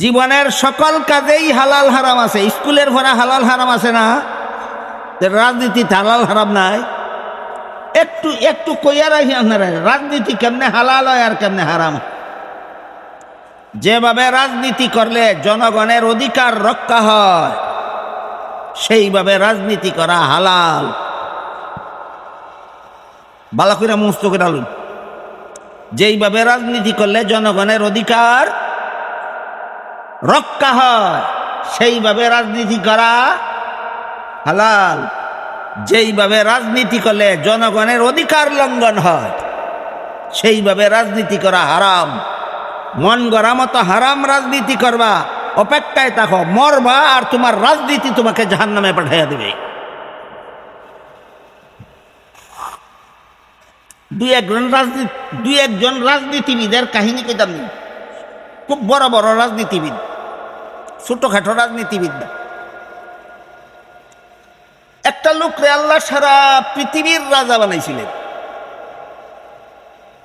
জীবনের সকল কাজেই হালাল হারাম আছে। স্কুলের ভরা হালাল হারাম আছে না? রাজনীতিতে হালাল হারাম নাই। একটু একটু কইয়া রাখি আপনারা, রাজনীতি কেমনে হালাল হয় আর কেমনে হারাম যেভাবে রাজনীতি করলে জনগণের অধিকার রক্ষা হয়, সেইভাবে রাজনীতি করা হালাল। বালা কইরা মুস্ত করে যেইভাবে রাজনীতি করলে জনগণের অধিকার রক্ষা হয়। সেইভাবে রাজনীতি করা হালাল। যেইভাবে রাজনীতি করলে জনগণের অধিকার লঙ্ঘন হয়, সেইভাবে রাজনীতি করা হারাম। মন গড়া মতো হারাম রাজনীতি করবা, অপেক্ষায় থাকো, মরবা আর তোমার রাজনীতি তোমাকে জাহান নামে পাঠাইয়া দেবে। দুই একজন রাজনীতি দুই একজন রাজনীতিবিদের কাহিনী কইতাম খুব বড় বড় রাজনীতিবিদ। ছোটখাটো রাজনীতিবিদ না। একটা লোকরে আল্লাহ সারা পৃথিবীর রাজা বানাইছিলেন।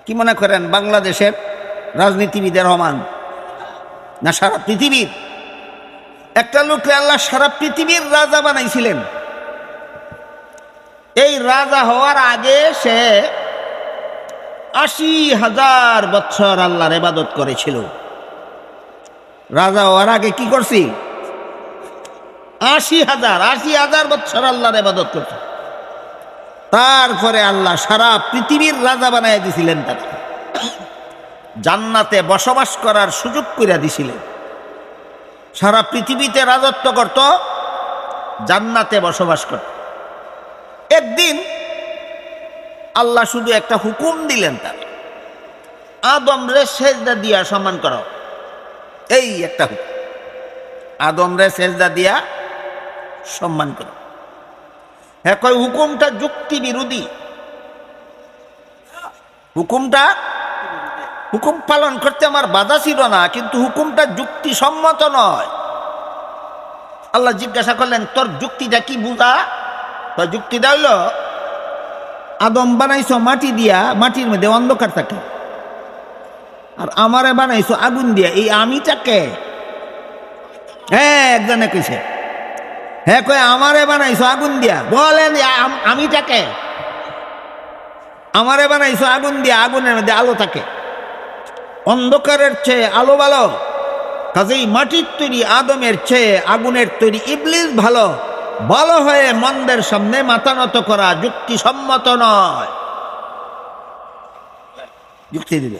কি মনে করেন বাংলাদেশের রাজনীতিবিদের রহমান? না সারা পৃথিবীর? একটা লোকরে আল্লাহ সারা পৃথিবীর রাজা বানাইছিলেন। এই রাজা হওয়ার আগে সে আশি হাজার বছর আল্লাহর এবাদত করেছিল। রাজা হওয়ার আগে কি করছি? আশি হাজার আশি হাজার বছর আল্লাহর এবাদত করছে। তারপরে আল্লাহ সারা পৃথিবীর রাজা বানাই দিছিলেন তাকে। জান্নাতে বসবাস করার সুযোগ করে দিছিলেন। সারা পৃথিবীতে রাজত্ব করত, জান্নাতে বসবাস করত। একদিন আল্লাহ শুধু একটা হুকুম দিলেন তার। আদম রে সেজদা দিয়া সম্মান করো এই একটা হুকুম। আদম রে সেজদা দিয়া সম্মান করো। হ্যাঁ কয়, হুকুমটা যুক্তি বিরোধী হুকুমটা, হুকুম পালন করতে আমার বাধা ছিল না, কিন্তু হুকুমটা যুক্তি যুক্তিসম্মত নয়। আল্লাহ জিজ্ঞাসা করলেন, তোর যুক্তিটা কি বুঝা? তোর যুক্তিটা হইল, আদম বানাইছো মাটি দিয়া, মাটির মধ্যে অন্ধকার থাকে। আর আমারে বানাইছো আগুন দিয়া, এই আমিটাকে হ্যাঁ একজনে কইছে হ্যাঁ কয়, আমারে বানাইছো আগুন দিয়া। বলেন আমিটাকে আমারে বানাইছো আগুন দিয়া, আগুনের মধ্যে আলো থাকে অন্ধকারের চেয়ে আলো ভালো, কাজেই মাটির তৈরি, আদমের চেয়ে আগুনের তৈরি ইবলিস ভালো। ভালো হয়ে মন্দের সামনে মাথা নত করা যুক্তিসম্মত নয়। যুক্তি দিল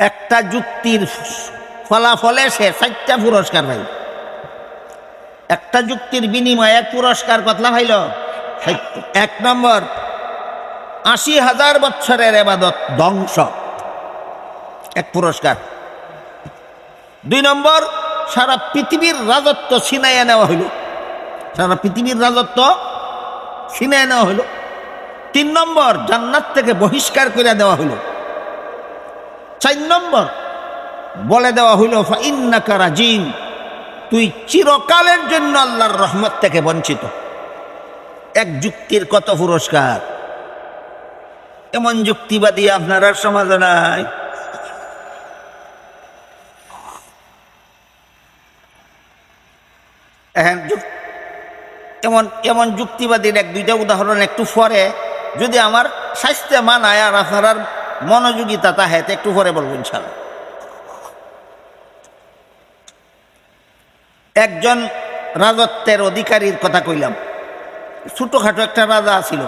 একটা যুক্তির ফলাফলে সে চারটা পুরস্কার পাইল। একটা যুক্তির বিনিময়ে পুরস্কার কতলা পাইল? এক নম্বর, আশি হাজার বছরের এবাদত ধ্বংস। এক পুরস্কার। দুই নম্বর, সারা পৃথিবীর রাজত্ব ছিনাইয়া নেওয়া হইল। সারা পৃথিবীর রাজত্ব ছিনাইয়া নেওয়া হইল। তিন নম্বর, জান্নাত থেকে বহিষ্কার করে দেওয়া হইল। চার নম্বর। বলে দেওয়া হইল ইন্নাকা রাজিম, তুই চিরকালের জন্য আল্লাহর রহমত থেকে বঞ্চিত। এক যুক্তির কত পুরস্কার? এমন যুক্তিবাদী আপনার সমাজে নাই। এমন এমন যুক্তিবাদীর এক দুইটা উদাহরণ একটু পরে, যদি আমার স্বাস্থ্যে মানায় আর আপনার মনোযোগিতা তাহে তো একটু পরে বলব ইনশাল্লাহ একজন রাজত্বের অধিকারীর কথা কইলাম। ছোটখাটো একটা রাজা ছিল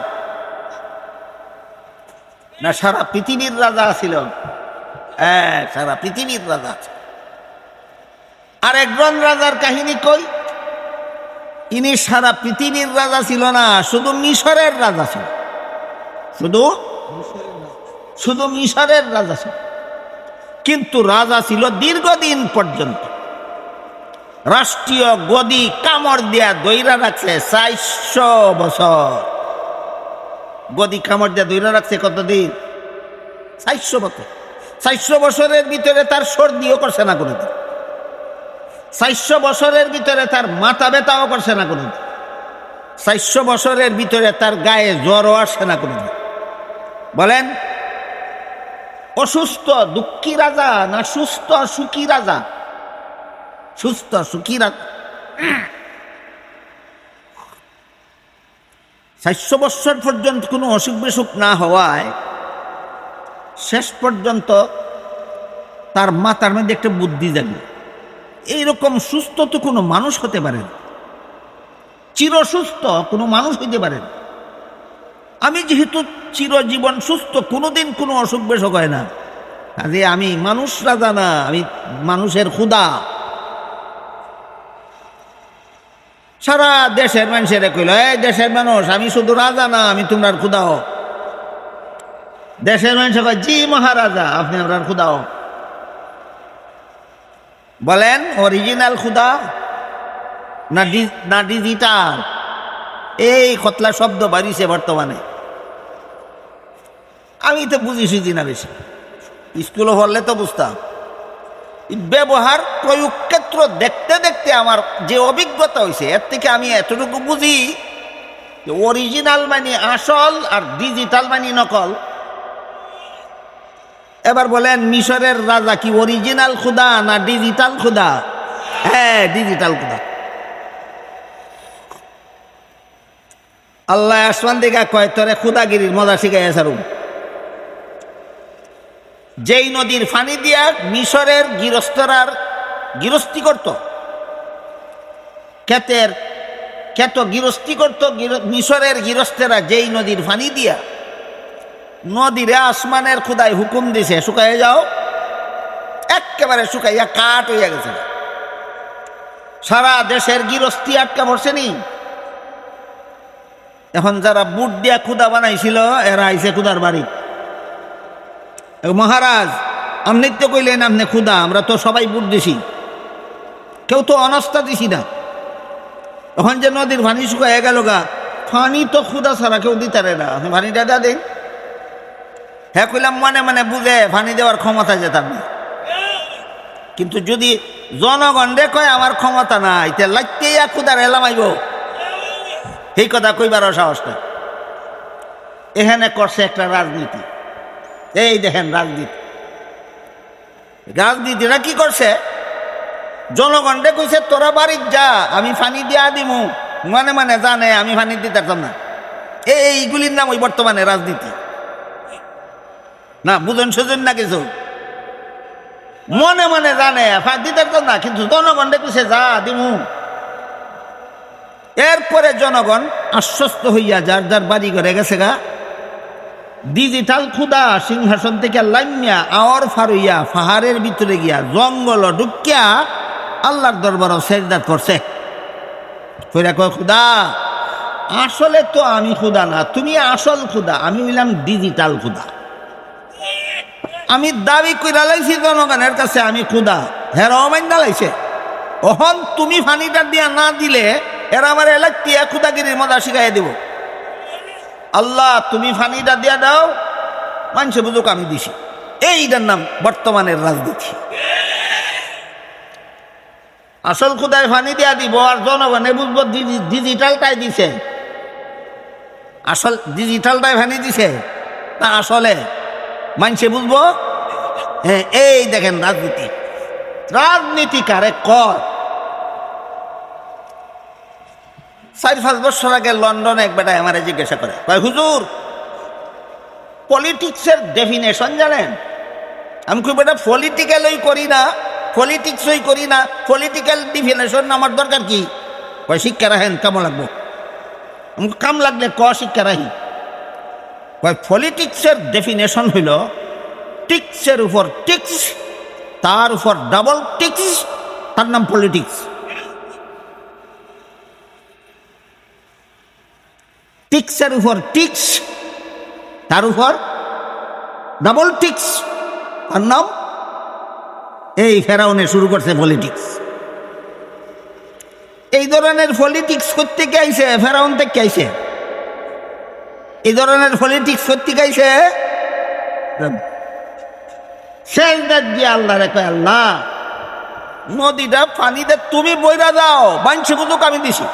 না, সারা পৃথিবীর রাজা ছিল হ্যাঁ সারা পৃথিবীর রাজা আছে আর একজন রাজার কাহিনী কই? ইনি সারা পৃথিবীর রাজা ছিল না, শুধু মিশরের রাজা ছিল। শুধু শুধু মিশরের রাজা ছিল। কিন্তু রাজা ছিল দীর্ঘদিন পর্যন্ত। রাষ্ট্রীয় গদি কামড় দিয়া দইরা রাখছে চারশো বছর। গদি কামড় দিয়া দইরা রাখছে কতদিন? চারশো বছর। চারশো বছরের ভিতরে তার সর্দিও করছে না কোনোদিন চারশো বছরের ভিতরে তার মাথা ব্যথাও করছে না কোনোদিন চারশো বছরের ভিতরে তার গায়ে জ্বরও আসছে না কোনোদিন বলেন অসুস্থ, দুঃখী রাজা না সুস্থ, সুখী রাজা? সুস্থ, সুখী রাজা চারশো বৎসর পর্যন্ত কোনো অসুখ বিসুখ না হওয়ায় শেষ পর্যন্ত তার মাথার মধ্যে একটা বুদ্ধি জাগলো এইরকম সুস্থ তো কোনো মানুষ হতে পারে চিরসুস্থ কোনো মানুষ হইতে পারে না। আমি যেহেতু চিরজীবন সুস্থ, কোনোদিন কোনো অসুখ বিসুখ হয় না। কাজে আমি মানুষ রাজা না, আমি মানুষের ক্ষুদা সারা দেশের মানুষের কইল এই দেশের মানুষ, আমি শুধু রাজা না, আমি তোমরা ক্ষুদাও দেশের মানুষ কয়, জি মহারাজা, আপনি আপনার ক্ষুদাও বলেন, অরিজিনাল ক্ষুদা না ডিজিটাল? এই খতলা শব্দ বাড়িছে বর্তমানে। আমি তো বুঝি সুঝি না বেশি। স্কুলে পড়লে তো বুঝতাম। ব্যবহার প্রয়োগ ক্ষেত্র দেখতে দেখতে আমার যে অভিজ্ঞতা হয়েছে এর থেকে আমি এতটুকু বুঝি যে অরিজিনাল মানে আসল আর ডিজিটাল মানে নকল। এবার বলেন, মিশরের রাজা কি অরিজিনাল খুদা না ডিজিটাল খুদা হ্যাঁ ডিজিটাল খুদা আল্লাহ আসমান দিঘা কয়, তোরে খুদাগিরির মজা শিখাই সারুম যেই নদীর ফানি দিয়া মিশরের গৃহস্থরার গৃহস্থী করত। ক্ষেতের ক্ষেত গৃহস্থী করত মিশরের গৃহস্থেরা যেই নদীর ফানি দিয়া নদীরে আসমানের খুদায় হুকুম দিছে শুকাইয়ে যাও। একেবারে শুকাইয়া কাঠ হইয়া গেছে। সারা দেশের গৃহস্থী আটকা পড়ছে নি। এখন যারা বুট দিয়া খুদা বানাইছিল, এরা আইছে খুদার বাড়ি। মহারাজ আপনি তো কইলেন আপনি খুদা আমরা তো সবাই বুট দিছি। কেউ তো অনাস্থা দিছি না। এখন যে নদীর পানি শুকায় গেল গা পানি তো খুদা ছাড়া কেউ দিতারে না। আপনি পানিটা দা দেন হ্যাঁ কইলাম মনে মনে বুঝে পানি দেওয়ার ক্ষমতা যেতাম না। কিন্তু যদি জনগণ রে কয় আমার ক্ষমতা নাই, তে লাগতেই আর খুদার এলাম আইব। এই কথা কইবার সাহস না এখানে করছে একটা রাজনীতি। এই দেখেন রাজনীতি। রাজনীতিরা কি করছে? জনগণরে কইছে, তোরা বাড়ির যা, আমি ফানি দিয়া দিমু। মানে মানে জানে, আমি ফানি দিতে না। এইগুলির নাম ওই বর্তমানে রাজনীতি। না, বুঝন সুজন না কিছু? মনে মনে জানে দিতে না, কিন্তু জনগণরে কইছে, যা দিমু। এরপরে জনগণ আশ্বস্ত হইয়া যার যার বাড়ি ঘরে গেছে গা ডিজিটাল খুদা সিংহাসন থেকে লাইমিয়া, আওয়ার ফারুইয়া, পাহাড়ের ভিতরে গিয়া জঙ্গল ঢুকিয়া আল্লাহর দরবার সেজদাত করছে। কয় খুদা আসলে তো আমি খুদা না, তুমি আসল খুদা আমি হইলাম ডিজিটাল খুদা আমি দাবি কইরা লাইছি জনগণের কাছে, আমি খুদা হেরাও মাইন্দা লাইছে। ওহন তুমি ফানিটা দিয়া না দিলে, এরা আমার এলাকিয়া খুদাগিরির মজা শিখাই দিব। আল্লাহ, তুমি ফানিটা দিয়া দাও, মানুষে বুঝুক আমি দিছি। এইটার নাম বর্তমানের রাজনীতি। আসল খুদায় ফানি দিয়া দিব আর জনগণে বুঝব ডিজি- ডিজিটালটাই দিছে। আসল ডিজিটালটাই ফানি দিছে। না আসলে মানুষে বুঝব? হ্যাঁ এই দেখেন রাজনীতি। রাজনীতি কারে কর চার পাঁচ বছর আগে লন্ডনে এক বেটায় আমারে জিজ্ঞাসা করে কয় হুজুর পলিটিক্সের ডেফিনেশন জানেন? আমি খুব এটা পলিটিক্যালই করি না পলিটিক্সই করি না পলিটিক্যাল ডিফিনেশন আমার দরকার কি? কয়, শিক্ষা রাখেন কেমন লাগবো। আমাকে কাম লাগলে ক শিক্ষা রাখি? কয় পলিটিক্সের ডেফিনেশন হইল, টিক্সের উপর টিক্স, তার উপর ডাবল টিক্স, তার নাম পলিটিক্স টিক্সের উপর টিক্স, তার উপর ডাবল টিক্স, তার নাম এই ফেরাউনে শুরু করছে পলিটিক্স এই ধরনের পলিটিক্স করতে কে ফেরাউন থেকে আইছে। এই ধরনের পলিটিক্স করতে কে আইছে শেষদার দিয়ে আল্লাহ রেখে আল্লাহ, নদীটা পানিতে তুমি বইরা দাও বাঞ্ছি বুঝুক আমি দিছি।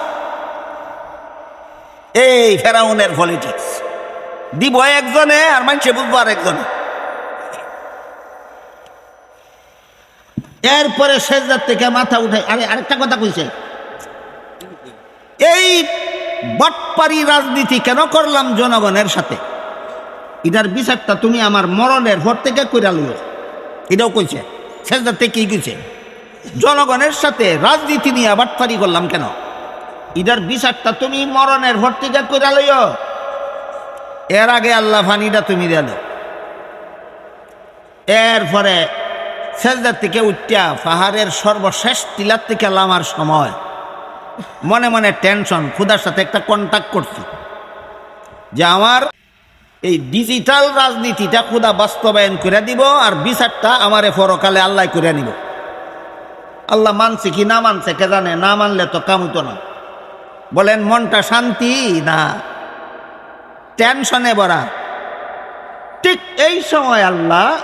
এই ফেরাউনের পলিটিক্স দিব একজনে আর মানুষে বুঝব আর একজনে। এরপরে শেষদার থেকে মাথা উঠে আরে আরেকটা কথা কইছে। এই বটপারি রাজনীতি কেন করলাম জনগণের সাথে? এটার বিচারটা তুমি আমার মরণের ভর থেকে কইরা লইও। এটাও কইছে। শেষদার থেকে কি কইছে। জনগণের সাথে রাজনীতি নিয়ে বাটপারি করলাম কেন? এটার বিচারটা তুমি মরণের ভর থেকে কইরা লইও। এর আগে আল্লাহ ফানিটা তুমি দেন এরপরে সেজদার থেকে উঠিয়া পাহাড়ের সর্বশেষ টিলার থেকে লামার সময়। মনে মনে টেনশন খুদার সাথে একটা কন্ট্যাক্ট করছি। যে আমার এই ডিজিটাল রাজনীতিটা খুদা বাস্তবায়ন করে দিব আর বিচারটা আমারে পরকালে আল্লাহ করে নিব। আল্লাহ মানছে কি না মানছে কে জানে, না মানলে তো কামুতো না। বলেন, মনটা শান্তি না? টেনশনে ভরা। ঠিক এই সময় আল্লাহ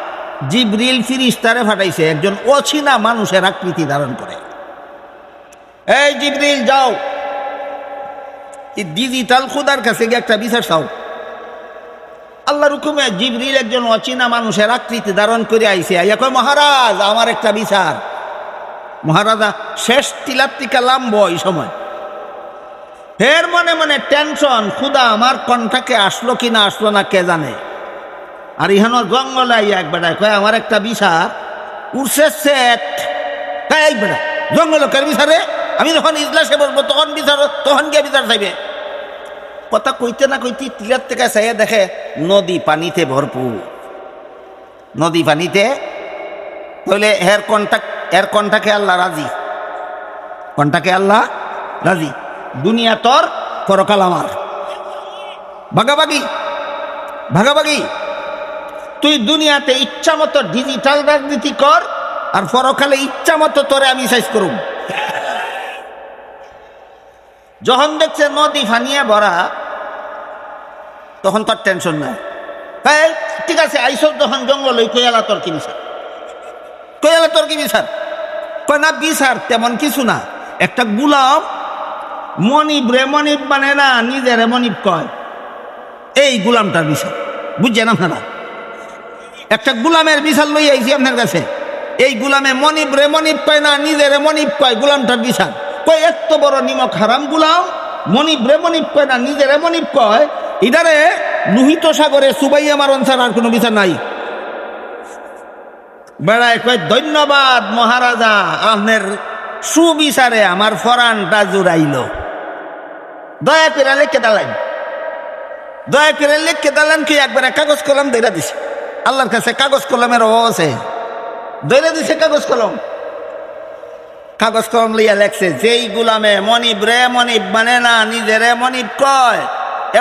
জিব্রিল ফিরিস্তারে ফাটাইছে একজন অচিনা মানুষের আকৃতি ধারণ করে। এই জিব্রিল, যাও। ডিজিটাল খুদার কাছে গিয়ে একটা বিচার চাও। আল্লাহর হুকুমে জিবরিল একজন অচেনা মানুষের আকৃতি ধারণ করে আইসে আইয়া মহারাজ, আমার একটা বিচার। মহারাজা, শেষ টিকা লাম্ব এই সময়। ফের মনে মনে টেনশন, খুদা, আমার কণ্ঠাকে আসলো কি না আসলো না কে জানে? আর ইহানো জঙ্গলে আইয়া এক বেটায় কয়, আমার একটা বিচার উঠছে সেট। এই বেটা জঙ্গল কার বিচারে আমি যখন ইজলাসে বসবো, তখন বিচার, তখন গিয়ে বিচার চাইবে? কথা কইতে না কইতে টিলার থেকে চাইয়া দেখে নদী পানিতে ভরপুর। নদী পানিতে তাহলে এর কন্টাক্ট এর কন্টাকে আল্লাহ রাজি। কন্টাকে আল্লাহ রাজি। দুনিয়া তোর পরকাল আমার। ভাগাভাগি ভাগাভাগি। তুই দুনিয়াতে ইচ্ছা মতো ডিজিটাল রাজনীতি কর আর পরকালে ইচ্ছা মতো তোরে আমি সাইজ করুম। যখন দেখছে নদী ফানিয়ে ভরা, তখন তোর টেনশন নাই। এই, ঠিক আছে আইসো তখন জঙ্গল ওই কয়ালা তোর কি বিচার? কয়ালা তোর কি বিচার? কয় না, বিচার তেমন কিছু না। একটা গুলাম মনিব রে, মনিব মানে না, নিজেরে মনিব কয়। এই গুলামটার বিচার বুঝছেন আপনারা? একটা গুলামের বিশাল লই আইছি আপনার কাছে। এই গুলামে মনিব রে, মনিব কয় না, নিজেরে মনিব কয় গুলামটার বিশাল কয় এত বড় নিমক হারাম গুলাম, মনিব রে, মনিব কয় না, নিজেরে মনিব কয়। ইদারে লোহিত সাগরে সুবাইয়া মারন ছাড়া আর কোনো বিচার নাই। বেড়ায় কয়, ধন্যবাদ মহারাজা, আপনার সুবিচারে আমার ফরানটা জুড়াইল। দয়া করে লেখে দালেন। দয়া করে লেখে দালেন কি একবার কাগজ কলম দইরা দিছে। আল্লাহর কাছে কাগজ কলমের অভাব আছে। দইরা দিছে কাগজ কলম। কাগজ কলম লইয়া লেখছে, যেই গুলামে মনিব রে মনিব মানে না নিজেরে মনিব কয়।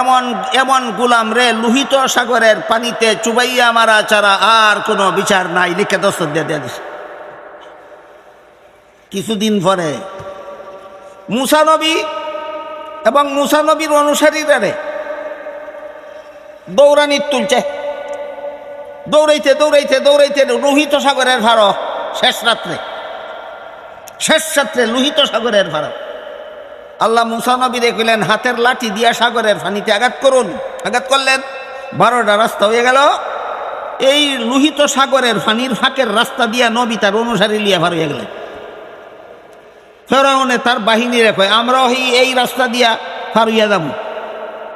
এমন এমন গুলাম রে লোহিত সাগরের পানিতে চুবাইয়া মারা ছাড়া আর কোনো বিচার নাই। লিখে দস্তর দিয়ে দিয়ে দিছে। কিছুদিন পরে মুসানবী এবং মুসানবীর অনুসারীরা রে দৌড়ানি তুলছে। দৌড়াইতে দৌড়াইতে দৌড়াইতে লোহিত সাগরের ভাড় শেষ রাত্রে। শেষ রাত্রে লোহিত সাগরের ভাড় আল্লাহ মুসানবী দেখলেন হাতের লাঠি দিয়া সাগরের ফানিতে আঘাত করুন। আঘাত করলেন। বারোটা রাস্তা হয়ে গেল। এই লোহিত সাগরের ফানির ফাঁকের রাস্তা দিয়া নবী তার অনুসারী লিয়া ভার হয়ে গেলেন। ফেরাউনে তার বাহিনী রেখে, আমরাও এই এই রাস্তা দিয়া পার হইয়া যাব।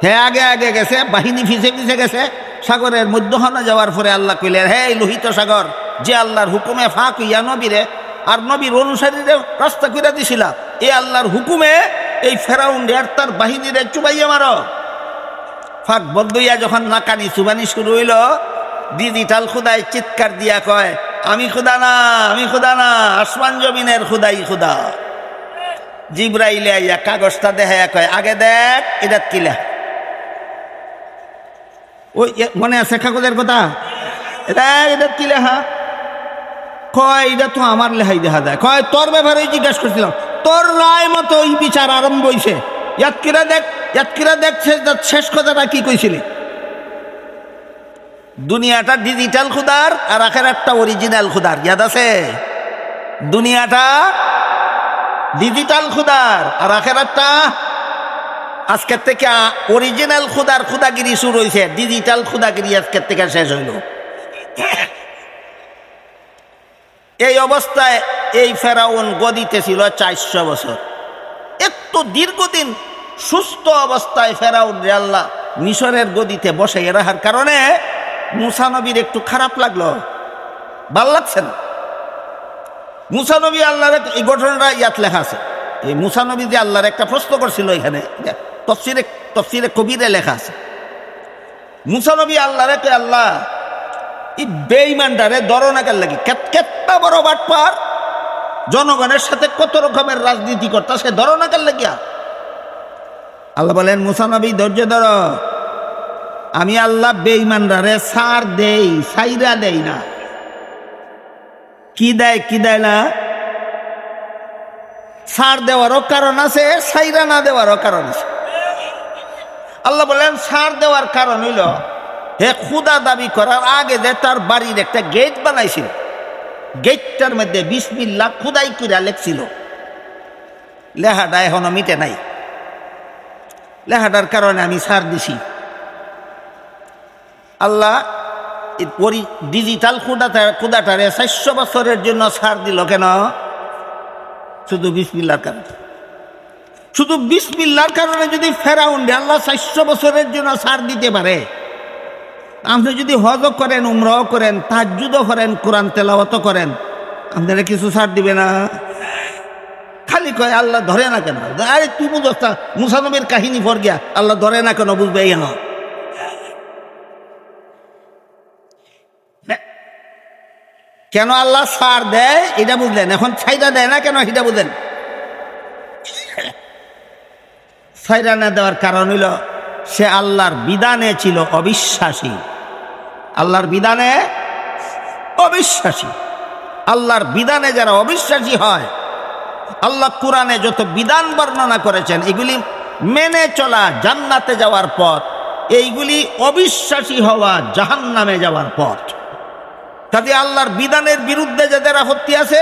হ্যাঁ আগে আগে গেছে, বাহিনী ফিসে ফিসে গেছে, সাগরের মধ্যখানে যাওয়ার পরে আল্লাহ কইলেন, হে লোহিত সাগর, যে আল্লাহর হুকুমে ফাঁক হইয়া নবীরে আর নবীর অনুসারীরে রাস্তা করে দিছিলাম এই আল্লাহর হুকুমে এই ফেরাউন আর তার বাহিনীরে চুবাইয়া মারো। ফাঁক বদইয়া যখন নাকানি চুবানি শুরু হইল, ডিজিটাল খুদায় চিৎকার দিয়া কয়, আমি খুদা না, আমি খুদা না, আসমান জমিনের খুদাই খুদা। জিব্রাইলে আইয়া কাগজটা দেখাইয়া কয়, আগে দেখ, এটা কিলা? ওই মনে আছে কাগজের কথা? এটা এটা কি লেখা কয়, এটা তো আমার লেহাই দেখা যায়। কয়, তোর ব্যাপারে জিজ্ঞাসা করছিলাম, তোর রায় মতো ওই বিচার আরম্ভ হইছে। ইয়াত কিরা দেখ, ইয়াত কিরা দেখ, শেষ কথাটা কি কইছিলি? দুনিয়াটা ডিজিটাল খুদার, আর আখের একটা অরিজিনাল খুদার। ইয়াদ আছে? দুনিয়াটা ডিজিটাল খুদার আর আখের একটা আজকের থেকে অরিজিনাল খুদার খুদাগিরি শুরু হয়েছে ডিজিটাল খুদাগিরি আজকের থেকে শেষ হইল। এই অবস্থায় এই ফেরাউন গদিতে ছিল চারশো বছর। এত দীর্ঘদিন সুস্থ অবস্থায় ফেরাউন রে মিশরের গদিতে বসে রাখার কারণে মুসানবীর একটু খারাপ লাগল। ভালো লাগছে না? মুসানবী আল্লাহর এই ঘটনাটা ইয়াত লেখা আছে। এই মুসানবী যে আল্লাহর একটা প্রশ্ন করছিল এখানে তফসিরে তফসিরে কবিরে লেখা আছে। মুসানবী আল্লাহরে কে আল্লাহ, এই বেইমানটারে দরনাকার লাগি কেতটা বড় বাট বাটপার। জনগণের সাথে কত রকমের রাজনীতি করতা, সে দরনাকার লাগিয়া। আল্লাহ বলেন মুসানবী ধৈর্য ধর। আমি আল্লাহ বেইমানরারে সার দেই, সাইরা দেই না। কি দেয় কি দেয় না? সার দেওয়ারও কারণ আছে সাইরা না দেওয়ারও কারণ আছে। আল্লাহ বলেন সার দেওয়ার কারণ হইল, হে খুদা দাবি করার আগে যে তার বাড়ির একটা গেট বানাইছিল। গেটটার মধ্যে বিসমিল্লা খুদাই কইরা লেখছিল। লেহাটা এখনও মিটে নাই। লেহাটার কারণে আমি সার দিছি। আল্লাহ ডিজিটাল খুদাটা খুদাটারে চারশো বছরের জন্য ছাড় দিল কেন? শুধু বিসমিল্লার কারণে। শুধু বিসমিল্লার কারণে যদি ফেরাউন আল্লাহ চারশো বছরের জন্য ছাড় দিতে পারে, আপনি যদি হজও করেন, উমরাও করেন তাজ্জুদও করেন, কোরআন তেলাওয়াতও করেন, আপনারা কিছু ছাড় দিবে না? খালি কয়, আল্লাহ ধরে না কেন? আরে তুই বুঝস না মুসানবীর কাহিনী পর গিয়া, আল্লাহ ধরে না কেন বুঝবে এই না কেন আল্লাহ সার দেয়? এটা বুঝলেন। এখন ছাইরা দেয় না কেন? এটা বুঝলেন। ছাইরা না দেওয়ার কারণ হইল, সে আল্লাহর বিধানে ছিল অবিশ্বাসী। আল্লাহর বিধানে অবিশ্বাসী। আল্লাহর বিধানে যারা অবিশ্বাসী হয়, আল্লাহ কোরআনে যত বিধান বর্ণনা করেছেন, এগুলি মেনে চলা জান্নাতে যাওয়ার পথ, এইগুলি অবিশ্বাসী হওয়া জাহান্নামে যাওয়ার পথ। কাজে আল্লাহর বিধানের বিরুদ্ধে যে যারা আপত্তি আছে,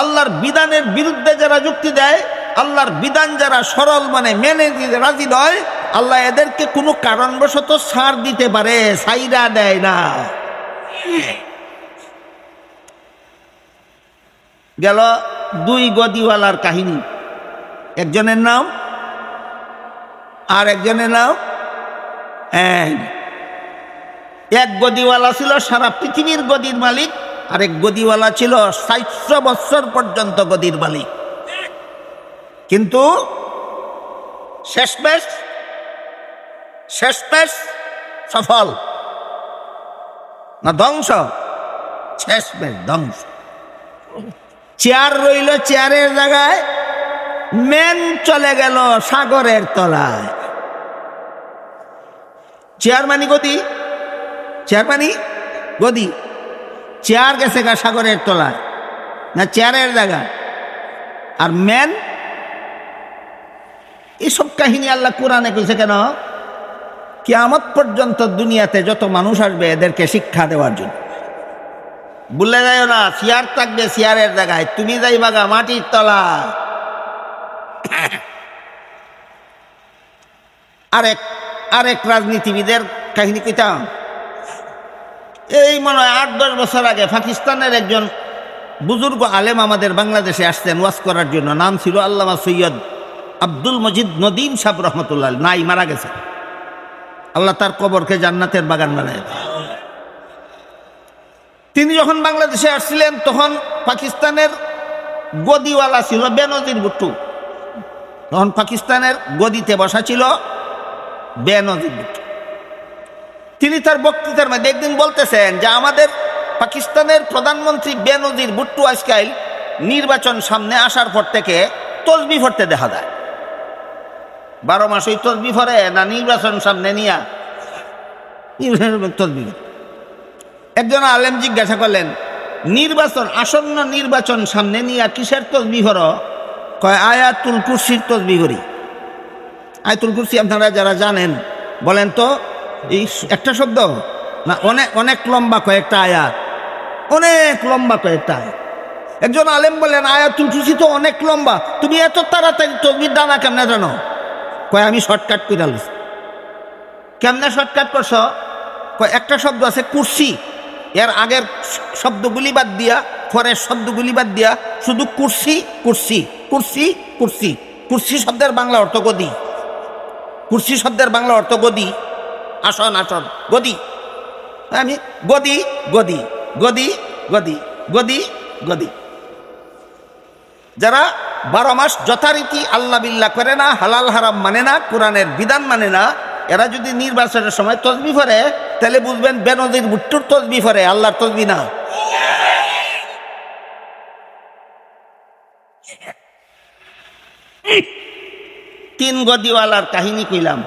আল্লাহর বিধানের বিরুদ্ধে যারা যুক্তি দেয়, আল্লাহর বিধান যারা সরল মানে মেনে রাজি নয়, আল্লাহ এদেরকে কোনো কারণবশত সার দিতে পারে সাইরা দেয় না। গেল দুই গদিওয়ালার কাহিনী। একজনের নাম, আর একজনের নাম এক এক গদিওয়ালা ছিল, সারা পৃথিবীর গদির মালিক। আর এক গদিওয়ালা ছিল ষাটশো বৎসর পর্যন্ত গদির মালিক। কিন্তু শেষমেশ শেষমেশ সফল। না, ধ্বংস? শেষমেশ ধ্বংস। চেয়ার রইল চেয়ারের জায়গায়, মেন চলে গেল সাগরের তলায়। চেয়ার মানি গদি চেয়ার মানি গদি। চেয়ার গেছে গা সাগরের তলায়, না চেয়ারের জায়গা? আর মেন এসব কাহিনী আল্লাহ কোরআনে কইছে কেন? কিয়ামত পর্যন্ত দুনিয়াতে যত মানুষ আসবে এদেরকে শিক্ষা দেওয়ার জন্য। বললে যাইও না, চেয়ার থাকবে চেয়ারের জায়গায়। তুমি যাইবা গা মাটির তলা আরেক আরেক রাজনীতিবিদের কাহিনী কইতাম। এই মনে হয় আট, দশ বছর আগে পাকিস্তানের একজন বুজুর্গ আলেম আমাদের বাংলাদেশে আসতেন ওয়াজ করার জন্য। নাম ছিল আল্লামা সৈয়দ আব্দুল মজিদ নদীম সাহ রহমতুল্লাহ। নাই, মারা গেছে। আল্লাহ তার কবরকে জান্নাতের বাগান বানায় তিনি যখন বাংলাদেশে আসছিলেন, তখন পাকিস্তানের গদিওয়ালা ছিল বেনজির ভুট্টু। তখন পাকিস্তানের গদিতে বসা ছিল বেনজির ভুট্টু। তিনি তার বক্তৃতার মধ্যে একদিন বলতেছেন যে আমাদের পাকিস্তানের প্রধানমন্ত্রী বেনজির ভুট্টু আজকাল নির্বাচন সামনে আসার পর থেকে তসবি ভরতে দেখা যায়। বারো মাস ওই তসবি ভরে না নির্বাচন সামনে নিয়া তসবি। একজন আলেম জিজ্ঞাসা করলেন, নির্বাচন, আসন্ন নির্বাচন সামনে নিয়ে কিসের তসবি ভর কয়, আয়াতুল কুরসির তসবি করি। আয়াতুল কুরসি আপনারা যারা জানেন, বলেন তো এই একটা শব্দ? না অনেক অনেক লম্বা কয়েকটা আয়াত। অনেক লম্বা কয়েকটা আয়াত। একজন আলেম বললেন, আয়াতুল কুরসি তো অনেক লম্বা। তুমি এত তাড়াতাড়ি তসবির দানা কেমনে জানো? কয়, আমি শর্টকাট করে আলছি কেমনে শর্টকাট করছ? কয়, একটা শব্দ আছে, কুর্সি। এর আগের শব্দগুলি বাদ দিয়া খরের শব্দগুলি বাদ দিয়া, শুধু কুর্সি কুর্সি কুর্সি কুর্সি। কুর্সি শব্দের বাংলা অর্থ গদি। কুর্সি শব্দের বাংলা অর্থ গদি। আসন আসন, গদি। আমি গদি গদি গদি গদি গদি গদি। যারা বারো মাস যথারীতি আল্লাহ বিল্লাহ করে না, হালাল, হারাম মানে না, কোরআনের বিধান মানে না, এরা যদি নির্বাচনের সময় তসবি ফরে তাহলে বুঝবেন বেনজির ভুট্টুর তসবি ফরে আল্লাহর তসবি না। তিন গদিওয়ালার কাহিনী কইলাম।